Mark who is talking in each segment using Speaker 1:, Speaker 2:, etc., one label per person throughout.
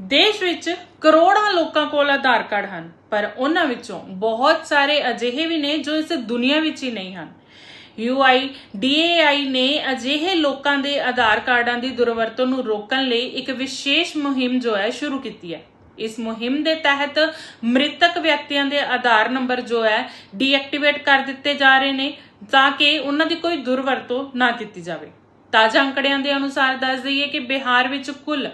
Speaker 1: ਦੇਸ਼ ਵਿੱਚ ਕਰੋੜਾਂ ਲੋਕਾਂ ਕੋਲ ਆਧਾਰ ਕਾਰਡ ਹਨ, ਪਰ ਉਹਨਾਂ ਵਿੱਚੋਂ ਬਹੁਤ ਸਾਰੇ ਅਜਿਹੇ ਵੀ ਨੇ ਜੋ ਇਸ ਦੁਨੀਆ ਵਿੱਚ ਹੀ ਨਹੀਂ ਹਨ। UIDAI ਨੇ ਅਜਿਹੇ ਲੋਕਾਂ ਦੇ ਆਧਾਰ ਕਾਰਡਾਂ ਦੀ ਦੁਰਵਰਤੋਂ ਨੂੰ ਰੋਕਣ ਲਈ ਇੱਕ ਵਿਸ਼ੇਸ਼ ਮੁਹਿੰਮ ਜੋ ਹੈ ਸ਼ੁਰੂ ਕੀਤੀ ਹੈ। ਇਸ ਮੁਹਿੰਮ ਦੇ ਤਹਿਤ ਮ੍ਰਿਤਕ ਵਿਅਕਤੀਆਂ ਦੇ ਆਧਾਰ ਨੰਬਰ ਜੋ ਹੈ ਡੀਐਕਟੀਵੇਟ ਕਰ ਦਿੱਤੇ ਜਾ ਰਹੇ ਨੇ ਤਾਂ ਕਿ ਉਹਨਾਂ ਦੀ ਕੋਈ ਦੁਰਵਰਤੋਂ ਨਾ ਕੀਤੀ ਜਾਵੇ। ਤਾਜ਼ਾ ਅੰਕੜਿਆਂ ਦੇ ਅਨੁਸਾਰ ਦੱਸ ਦਈਏ ਕਿ ਬਿਹਾਰ ਵਿੱਚ ਕੁੱਲ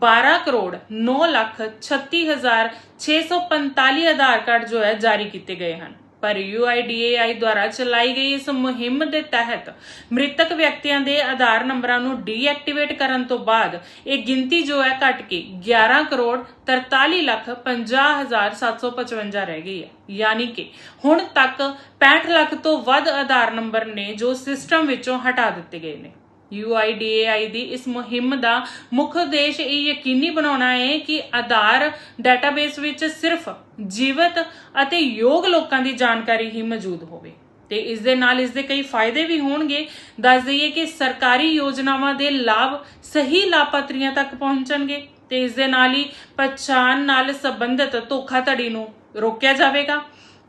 Speaker 1: 12 ਕਰੋੜ 9 ਲੱਖ 36 ਹਜ਼ਾਰ 645 ਆਧਾਰ ਕਾਰਡ ਜੋ ਹੈ ਜਾਰੀ ਕੀਤੇ ਗਏ ਹਨ। ਪਰ UIDAI ਦੁਆਰਾ ਚਲਾਈ ਗਈ ਇਸ ਮੁਹਿੰਮ ਦੇ ਤਹਿਤ ਮ੍ਰਿਤਕ ਵਿਅਕਤੀਆਂ ਦੇ ਆਧਾਰ ਨੰਬਰਾਂ ਨੂੰ ਡੀਐਕਟੀਵੇਟ ਕਰਨ ਤੋਂ ਬਾਅਦ ਇਹ ਗਿਣਤੀ ਜੋ ਹੈ ਘਟ ਕੇ 11 ਕਰੋੜ 43 ਲੱਖ 50 ਹਜ਼ਾਰ 755 ਰਹਿ ਗਈ ਹੈ। ਯਾਨੀ ਕਿ ਹੁਣ ਤੱਕ 65 ਲੱਖ ਤੋਂ ਵੱਧ ਆਧਾਰ ਨੰਬਰ ਨੇ ਜੋ ਸਿਸਟਮ ਵਿੱਚੋਂ ਹਟਾ ਦਿੱਤੇ ਗਏ ਨੇ। UIDAI ਦੀ ਇਸ ਮੁਹਿੰਮ ਦਾ ਮੁੱਖ ਉਦੇਸ਼ ਇਹ ਯਕੀਨੀ ਬਣਾਉਣਾ ਹੈ ਕਿ ਆਧਾਰ ਡਾਟਾਬੇਸ ਵਿੱਚ ਸਿਰਫ ਜੀਵਤ ਅਤੇ ਯੋਗ ਲੋਕਾਂ ਦੀ ਜਾਣਕਾਰੀ ਹੀ ਮੌਜੂਦ ਹੋਵੇ। ਤੇ ਇਸ ਦੇ ਨਾਲ ਇਸ ਦੇ ਕਈ ਫਾਇਦੇ ਵੀ ਹੋਣਗੇ। ਦੱਸ ਦਈਏ ਕਿ ਸਰਕਾਰੀ ਯੋਜਨਾਵਾਂ ਦੇ ਲਾਭ ਸਹੀ ਲਾਭਪਾਤਰੀਆਂ ਤੱਕ ਪਹੁੰਚਣਗੇ ਤੇ ਇਸ ਦੇ ਨਾਲ ਹੀ ਪਛਾਣ ਨਾਲ ਸੰਬੰਧਿਤ ਧੋਖਾਧੜੀ ਨੂੰ ਰੋਕਿਆ ਜਾਵੇਗਾ।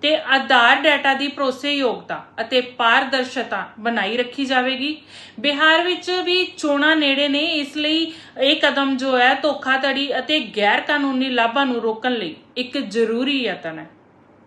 Speaker 1: ਤੇ ਆਧਾਰ ਡਾਟਾ ਦੀ ਭਰੋਸੇਯੋਗਤਾ ਅਤੇ ਪਾਰਦਰਸ਼ਤਾ ਬਣਾਈ ਰੱਖੀ ਜਾਵੇਗੀ। ਬਿਹਾਰ ਵਿੱਚ ਵੀ ਚੋਣਾਂ ਨੇੜੇ ਨੇ, ਇਸ ਲਈ ਇਹ ਕਦਮ ਜੋ ਹੈ ਧੋਖਾਧੜੀ ਅਤੇ ਗੈਰ ਕਾਨੂੰਨੀ ਲਾਭਾਂ ਨੂੰ ਰੋਕਣ ਲਈ ਇੱਕ ਜ਼ਰੂਰੀ ਯਤਨ ਹੈ।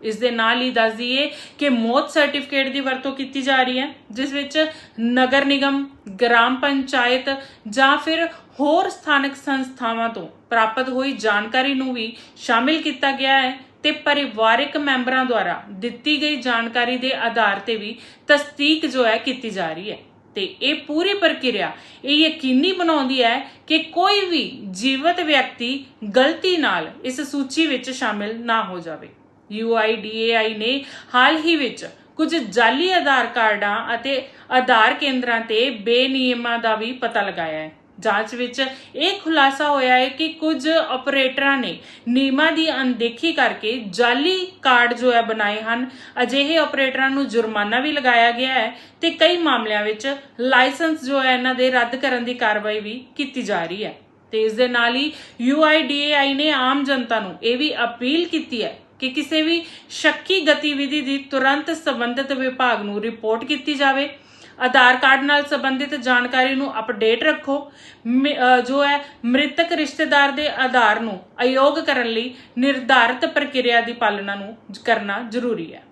Speaker 1: ਇਸ ਦੇ ਨਾਲ ਹੀ ਦੱਸ ਦਈਏ ਕਿ ਮੌਤ ਸਰਟੀਫਿਕੇਟ ਦੀ ਵਰਤੋਂ ਕੀਤੀ ਜਾ ਰਹੀ ਹੈ, ਜਿਸ ਵਿੱਚ ਨਗਰ ਨਿਗਮ, ਗ੍ਰਾਮ ਪੰਚਾਇਤ ਜਾਂ ਫਿਰ ਹੋਰ ਸਥਾਨਕ ਸੰਸਥਾਵਾਂ ਤੋਂ ਪ੍ਰਾਪਤ ਹੋਈ ਜਾਣਕਾਰੀ ਨੂੰ ਵੀ ਸ਼ਾਮਿਲ ਕੀਤਾ ਗਿਆ ਹੈ। ਤੇ ਪਰਿਵਾਰਕ ਮੈਂਬਰਾਂ ਦੁਆਰਾ ਦਿੱਤੀ ਗਈ ਜਾਣਕਾਰੀ ਦੇ ਆਧਾਰ ਤੇ ਵੀ ਤਸਦੀਕ ਜੋ ਹੈ ਕੀਤੀ ਜਾ ਰਹੀ ਹੈ। ਤੇ ਇਹ ਪੂਰੀ ਪ੍ਰਕਿਰਿਆ, ਇਹ ਯਕੀਨੀ ਬਣਾਉਂਦੀ ਹੈ ਕਿ ਕੋਈ ਵੀ ਜੀਵਤ ਵਿਅਕਤੀ ਗਲਤੀ ਨਾਲ ਇਸ ਸੂਚੀ ਵਿੱਚ ਸ਼ਾਮਿਲ ਨਾ ਹੋ ਜਾਵੇ। UIDAI ਨੇ ਹਾਲ ਹੀ ਵਿੱਚ ਕੁਝ ਜਾਲੀ ਆਧਾਰ ਕਾਰਡਾਂ ਅਤੇ ਆਧਾਰ ਕੇਂਦਰਾਂ ਤੇ ਬੇਨਿਯਮਾਂ ਦਾ ਵੀ ਪਤਾ ਲਗਾਇਆ ਹੈ। ਜਾਂਚ ਵਿੱਚ ਇਹ ਖੁਲਾਸਾ ਹੋਇਆ ਹੈ ਕਿ ਕੁਝ ਆਪਰੇਟਰਾਂ ਨੇ ਨਿਯਮਾਂ ਦੀ ਅਣਦੇਖੀ ਕਰਕੇ ਜਾਲੀ ਕਾਰਡ ਜੋ ਹੈ ਬਣਾਏ ਹਨ। ਅਜਿਹੇ ਆਪਰੇਟਰਾਂ ਨੂੰ ਜੁਰਮਾਨਾ ਵੀ ਲਗਾਇਆ ਗਿਆ ਹੈ ਤੇ ਕਈ ਮਾਮਲਿਆਂ ਵਿੱਚ ਲਾਇਸੈਂਸ ਜੋ ਹੈ ਇਹਨਾਂ ਦੇ ਰੱਦ ਕਰਨ ਦੀ ਕਾਰਵਾਈ ਵੀ ਕੀਤੀ ਜਾ ਰਹੀ ਹੈ। ਤੇ ਇਸ ਦੇ ਨਾਲ ਹੀ UIDAI ਨੇ ਆਮ ਜਨਤਾ ਨੂੰ ਇਹ ਵੀ ਅਪੀਲ ਕੀਤੀ ਹੈ ਕਿ ਕਿਸੇ ਵੀ ਸ਼ੱਕੀ ਗਤੀਵਿਧੀ ਦੀ ਤੁਰੰਤ ਸੰਬੰਧਿਤ ਵਿਭਾਗ ਨੂੰ ਰਿਪੋਰਟ ਕੀਤੀ ਜਾਵੇ। ਆਧਾਰ ਕਾਰਡ ਨਾਲ ਸੰਬੰਧਿਤ ਜਾਣਕਾਰੀ ਨੂੰ ਅਪਡੇਟ ਰੱਖੋ। ਮ- ਜੋ ਹੈ, ਮ੍ਰਿਤਕ ਰਿਸ਼ਤੇਦਾਰ ਦੇ ਆਧਾਰ ਨੂੰ ਅਯੋਗ ਕਰਨ ਲਈ ਨਿਰਧਾਰਤ ਪ੍ਰਕਿਰਿਆ ਦੀ ਪਾਲਣਾ ਨੂੰ ਕਰਨਾ ਜ਼ਰੂਰੀ ਹੈ।